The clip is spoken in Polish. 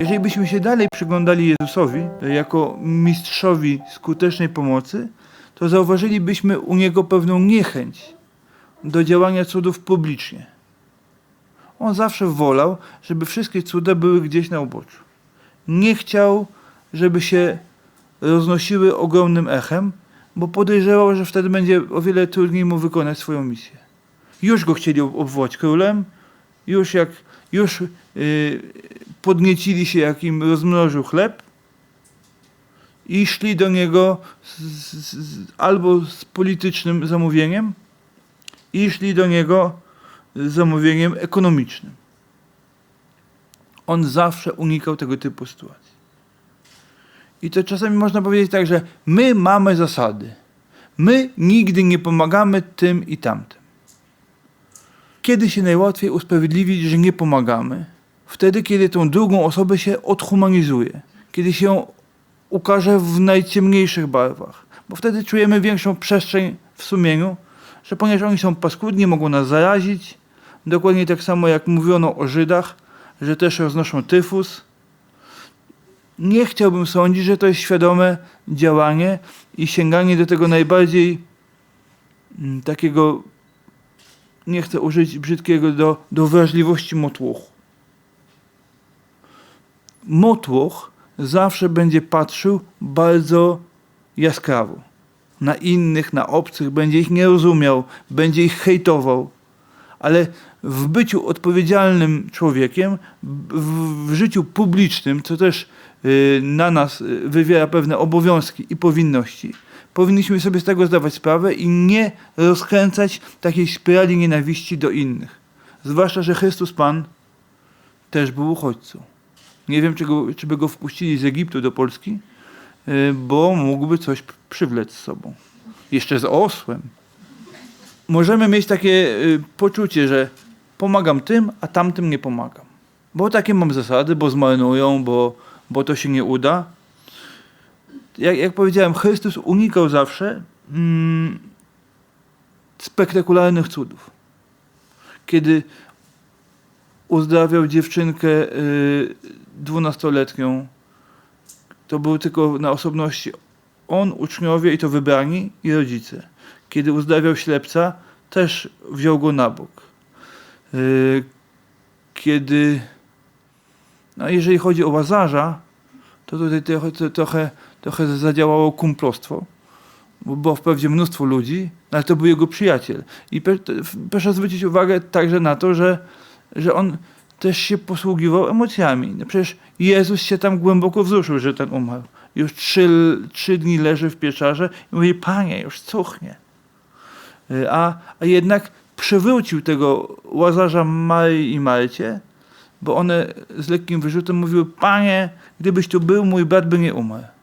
Jeżeli byśmy się dalej przyglądali Jezusowi e, jako mistrzowi skutecznej pomocy, to zauważylibyśmy u niego pewną niechęć do działania cudów publicznie. On zawsze wolał, żeby wszystkie cuda były gdzieś na uboczu. Nie chciał, żeby się roznosiły ogromnym echem, bo podejrzewał, że wtedy będzie o wiele trudniej mu wykonać swoją misję. Już go chcieli ob- obwołać królem, już jak już yy, podniecili się, jak im rozmnożył chleb i szli do niego z, z, z, albo z politycznym zamówieniem, i szli do niego z zamówieniem ekonomicznym. On zawsze unikał tego typu sytuacji. I to czasami można powiedzieć tak, że my mamy zasady. My nigdy nie pomagamy tym i tamtym. Kiedy się najłatwiej usprawiedliwić, że nie pomagamy? Wtedy, kiedy tą drugą osobę się odhumanizuje, kiedy się ją ukaże w najciemniejszych barwach, bo wtedy czujemy większą przestrzeń w sumieniu, że ponieważ oni są paskudni, mogą nas zarazić, dokładnie tak samo jak mówiono o Żydach, że też roznoszą tyfus. Nie chciałbym sądzić, że to jest świadome działanie i sięganie do tego najbardziej mm, takiego, nie chcę użyć brzydkiego, do, do wrażliwości motłochu. Motłoch zawsze będzie patrzył bardzo jaskrawo na innych, na obcych, będzie ich nie rozumiał, będzie ich hejtował. Ale w byciu odpowiedzialnym człowiekiem, w, życiu publicznym, co też y, na nas y, wywiera pewne obowiązki i powinności, powinniśmy sobie z tego zdawać sprawę i nie rozkręcać takiej spirali nienawiści do innych. Zwłaszcza, że Chrystus Pan też był uchodźcą. Nie wiem, czy, go, czy by go wpuścili z Egiptu do Polski, y, bo mógłby coś przywlec z sobą. Jeszcze z osłem. Możemy mieć takie y, poczucie, że pomagam tym, a tamtym nie pomagam. Bo takie mam zasady, bo zmarnują, bo, bo to się nie uda. Jak, jak powiedziałem, Chrystus unikał zawsze mm, spektakularnych cudów. Kiedy uzdrawiał dziewczynkę y, dwunastoletnią, to był tylko na osobności on, uczniowie i to wybrani i rodzice. Kiedy uzdrawiał ślepca, też wziął go na bok. Y, Kiedy, no jeżeli chodzi o Łazarza, to tutaj trochę, trochę, trochę zadziałało kumplostwo, bo było wprawdzie mnóstwo ludzi, ale to był jego przyjaciel. I proszę zwrócić uwagę także na to, że, że on też się posługiwał emocjami. No przecież Jezus się tam głęboko wzruszył, że ten umarł. Już trzy, trzy dni leży w pieczarze i mówi, panie, już cuchnie. Y, A, a jednak przywrócił tego Łazarza Maryi i Marcie, bo one z lekkim wyrzutem mówiły, panie, gdybyś tu był, mój brat by nie umarł.